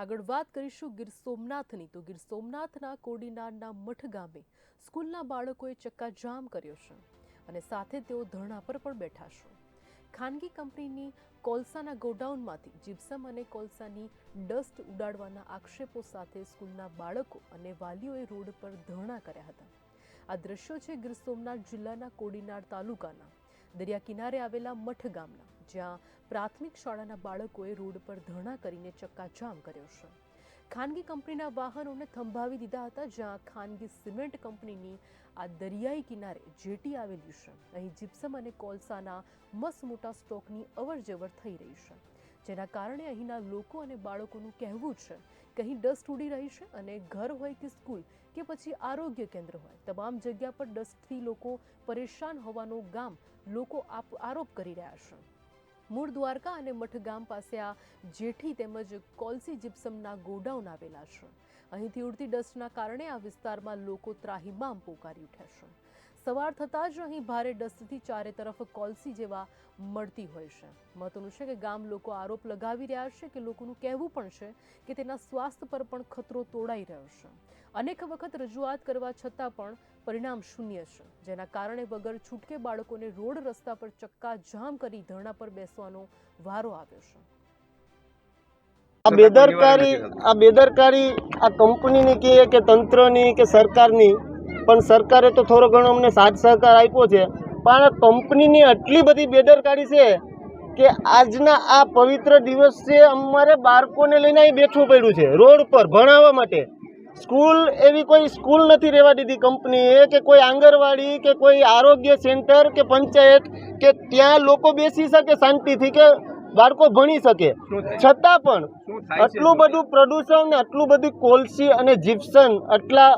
આગળ વાત કરીશું ગીર સોમનાથની. તો ગીર સોમનાથના કોડીનારના મઠ ગામે સ્કૂલના બાળકોએ ચક્કાજામ કર્યો છે અને સાથે તેઓ ધરણા પર પણ બેઠા છે. ખાનગી કંપનીની કોલસાના ગોડાઉનમાંથી જીપ્સમ અને કોલસાની ડસ્ટ ઉડાડવાના આક્ષેપો સાથે સ્કૂલના બાળકો અને વાલીઓએ રોડ પર ધરણા કર્યા હતા. આ દ્રશ્યો છે ગીર સોમનાથ જિલ્લાના કોડીનાર તાલુકાના દરિયા કિનારે આવેલા મઠ ગામના, જ્યાં પ્રાથમિક શાળાના બાળકોએ રોડ પર ધરણા કરીને ચક્કાજામ કર્યો છે. ખાનગી કંપનીના વાહનોને થંભાવી દીધા હતા, જ્યાં ખાનગી સિમેન્ટ કંપનીની આ દરિયાઈ કિનારે જેટી આવેલી છે. અહીં જીપ્સમ અને કોલસાના મસ્ત મોટા સ્ટોકની અવરજવર થઈ રહી છે. જેના કારણે અહીંના લોકો અને બાળકોનું કહેવું છે કે અહીં ડસ્ટ ઉડી રહી છે અને ઘર હોય કે સ્કૂલ કે પછી આરોગ્ય કેન્દ્ર હોય. તમામ જગ્યા પર ડસ્ટથી લોકો પરેશાન હોવાનો ગામ લોકો આપ, આરોપ કરી રહ્યા છે. મૂળ દ્વારકા અને મઠ ગામ પાસે આ જેઠી તેમજ કોલસી જીપ્સમના ગોડાઉન આવેલા છે. અહીંથી ઉડતી ડસ્ટના કારણે આ વિસ્તારમાં લોકો ત્રાહિમામ પોકારી ઉઠ્યા છે. સવાર થતાં જ અહીં ભારે ડસ્ટથી ચારે તરફ કોલસી જેવા મળતી હોય છે. મહત્વનું છે કે ગામ લોકો આરોપ લગાવી રહ્યા છે કે લોકોનું કહેવું પણ છે કે તેના સ્વાસ્થ્ય પર પણ ખતરો તોડાઈ રહ્યો છે. અનેક વખત રજૂઆત કરવા છતાં પણ પરિણામ શૂન્ય છે. જેના કારણે વગર છૂટકે બાળકોને રોડ રસ્તા પર ચક્કા જામ કરી ધરણા પર બેસવાનો વારો આવ્યો છે. આ બેદરકારી આ બેદરકારી આ કંપનીની કે તંત્રની કે સરકારની પણ સરકારે તો થોડો ઘણો અમને સાથ સહકાર આપ્યો છે. પણ કંપનીની આટલી બધી બેદરકારી છે કે આજના આ પવિત્ર દિવસે અમારે બાળકોને લઈને અહીં બેઠવું પડ્યું છે રોડ પર ભણાવવા માટે. સ્કૂલ એવી કોઈ સ્કૂલ નથી રહેવા દીધી કંપનીએ કે કોઈ આંગણવાડી કે કોઈ આરોગ્ય સેન્ટર કે પંચાયત કે ત્યાં લોકો બેસી શકે શાંતિથી કે બાળકો ભણી શકે. છતાં પણ આટલું બધું પ્રદૂષણ ને આટલું બધું કોલસી અને જીપ્સન આટલા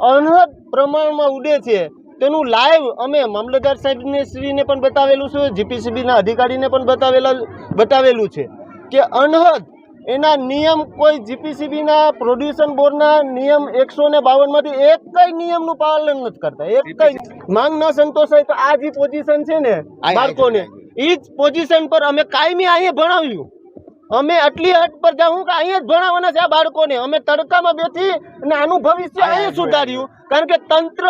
અનહદ પ્રમાણમાં ઉડે છે. તેનું લાઈવ અમે મામલતદાર સાહેબને શ્રીને પણ બતાવેલું છે જીપીસીબીના અધિકારીને પણ બતાવેલા બતાવેલું છે કે અનહદ એના નિયમ કોઈ જીપીસીબીના પ્રોડ્યુસન બોર્ડના નિયમ એકસો ને બાવનમાંથી એક કઈ નિયમનું પાલન નથી કરતા. એક કઈ માંગ ન સંતોષાય તો આ જે પોઝિશન છે ને બાળકોને. એ જ પોઝિશન પર અમે કાયમી અહીંયા ભણાવ્યું. અમે આટલી હદ પર જાઉં કે અહીંયા જ ભણાવવાના છે આ બાળકોને. અમે તડકામાં બેઠી અને આનું ભવિષ્ય અહીંયા સુધાર્યું. કારણ કે તંત્ર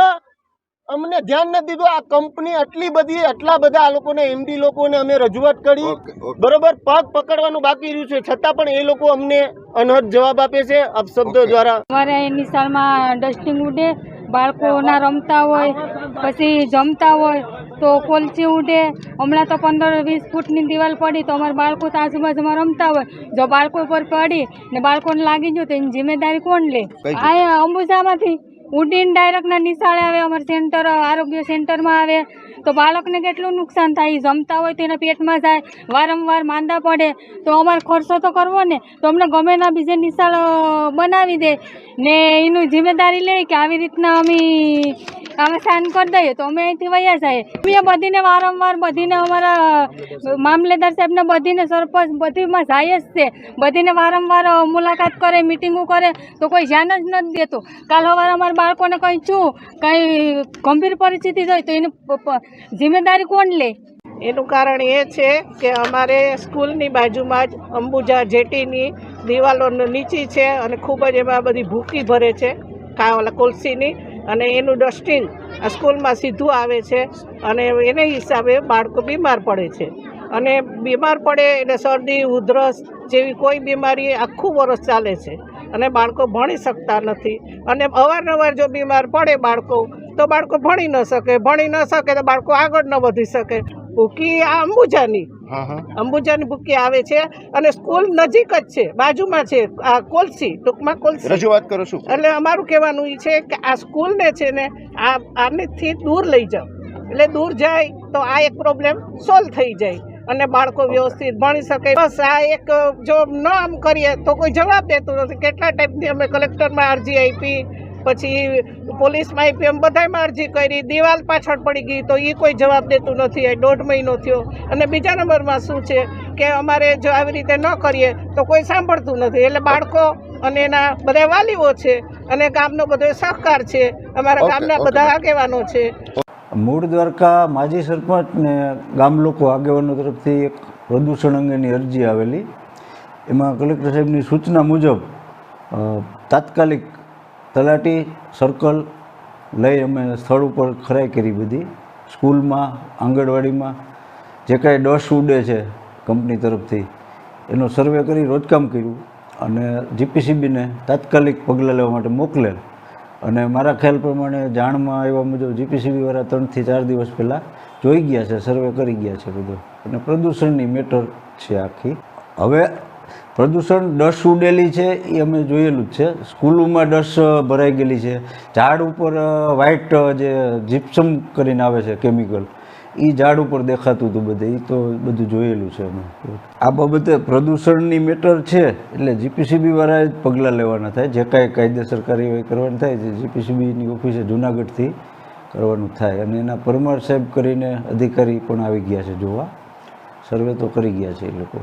અમને ધ્યાન નથી દીધું. આ કંપની આટલી બધી આટલા બધા આ લોકોને એમડી લોકોને અમે રજૂઆત કરી. બરોબર? પગ પકડવાનું બાકી રહ્યું છે. છતાં પણ એ લોકો અમને અનહદ જવાબ આપે છે અપશબ્દો દ્વારા. અમારે એની નિશાળમાં ડસ્ટિંગ ઉડે. બાળકોના રમતા હોય પછી જમતા હોય. તો કોલચી ઉડે. હમણાં તો પંદર વીસ ફૂટની દિવાલ પડી તો અમારા બાળકો તો આજુબાજુમાં રમતા હોય. જો બાળકો પર પડી ને બાળકોને લાગી ગયું તો એની જિમ્મેદારી કોણ લે? આ અંબુજામાંથી ઉડીને ડાયરેક્ટના નિશાળે આવે અમારા સેન્ટર આરોગ્ય સેન્ટરમાં આવે. તો બાળકને કેટલું નુકસાન થાય? જમતા હોય તો એના પેટમાં જાય વારંવાર માંદા પડે. તો અમારે ખર્ચો તો કરવો ને તો અમને ગમે ના બીજે નિશાળ બનાવી દે. ને એનું જિમ્મેદારી લે કે આવી રીતના અમે અમે સાઈન કરી દઈએ તો અમે અહીંથી વયા જઈએ. અમે બધીને વારંવાર બધીને અમારા મામલેદાર સાહેબને બધીને સરપંચ બધીમાં જાય જ છે. બધીને વારંવાર મુલાકાત કરે, મિટિંગો કરે, તો કોઈ ધ્યાન જ નથી દેતું. કાલ સવારે અમારા બાળકોને કંઈ છું કંઈ ગંભીર પરિસ્થિતિ હોય તો એની જિમ્મેદારી કોણ લે? એનું કારણ એ છે કે અમારે સ્કૂલની બાજુમાં જ અંબુજા જેટીની દિવાલો નીચી છે અને ખૂબ જ એમાં બધી ભૂકી ભરે છે. કાંઈ ઓલા કોલસીની. અને એનું ડસ્ટિંગ સ્કૂલમાં સીધું આવે છે અને એને હિસાબે બાળકો બીમાર પડે છે. અને બીમાર પડે એટલે શરદી, ઉધરસ જેવી કોઈ બીમારી આખું વરસ ચાલે છે અને બાળકો ભણી શકતા નથી. અને અવારનવાર જો બીમાર પડે બાળકો, તો બાળકો ભણી ન શકે. ભણી ન શકે તો બાળકો આગળ ન વધી શકે. ભૂકી આ અંબુજાની અંબુજાની બુકી આવે છે અને સ્કૂલ નજીક જ છે બાજુમાં છે આ કોલસી ટૂંકમાં કોલસી. રજૂઆત કરો છું એટલે અમારું કહેવાનું એ છે કે આ સ્કૂલને છે ને આ આનેથી દૂર લઈ જાઓ. એટલે દૂર જાય તો આ એક પ્રોબ્લેમ સોલ્વ થઈ જાય અને બાળકો વ્યવસ્થિત ભણી શકે. બસ આ એક જો ન આમ કરીએ તો કોઈ જવાબ દેતું નથી. કેટલા ટાઈપની અમે કલેક્ટરમાં અરજી આપી પછી પોલીસમાં આપી એમ બધામાં અરજી કરી દિવાલ પાછળ પડી ગઈ તો એ કોઈ જવાબ દેતું નથી એ દોઢ મહિનો થયો. અને બીજા નંબરમાં શું છે કે અમારે જો આવી રીતે ન કરીએ તો કોઈ સાંભળતું નથી. એટલે બાળકો અને એના બધા વાલીઓ છે અને ગામનો બધો સહકાર છે. અમારા ગામના બધા આગેવાનો છે. મૂળ દ્વારકા માજી સરપંચ ને ગામ લોકો આગેવાનો તરફથી એક પ્રદૂષણ અંગેની અરજી આવેલી. એમાં કલેક્ટર સાહેબની સૂચના મુજબ તાત્કાલિક તલાટી સર્કલ લઈ અમે સ્થળ ઉપર ખરાઈ કરી બધી. સ્કૂલમાં, આંગણવાડીમાં, જે કાંઈ ડસ ઉડે છે કંપની તરફથી, એનો સર્વે કરી રોજકામ કર્યું અને જીપીસીબીને તાત્કાલિક પગલાં લેવા માટે મોકલેલ. અને મારા ખ્યાલ પ્રમાણે જાણમાં આવ્યા મુજબ જીપીસીબી વાળા ત્રણથી ચાર દિવસ પહેલાં જોઈ ગયા છે, સર્વે કરી ગયા છે બધું. અને પ્રદૂષણની મેટર છે આખી. હવે પ્રદૂષણ ડસ ઉડેલી છે, એ અમે જોયેલું જ છે. સ્કૂલોમાં ડસ ભરાઈ ગયેલી છે. ઝાડ ઉપર વ્હાઇટ જે જીપ્સમ કરીને આવે છે કેમિકલ એ ઝાડ ઉપર દેખાતું હતું બધે. એ તો બધું જોયેલું છે અમે. આ બાબતે પ્રદૂષણની મેટર છે, એટલે જીપીસીબી વાળાએ જ પગલાં લેવાના થાય. જે કાંઈ કાયદેસર કાર્યવાહી કરવાની થાય, જે જીપીસીબીની ઓફિસે જુનાગઢથી કરવાનું થાય. અને એના પરમાર સાહેબ કરીને અધિકારી પણ આવી ગયા છે, જોવા. સર્વે તો કરી ગયા છે એ લોકો.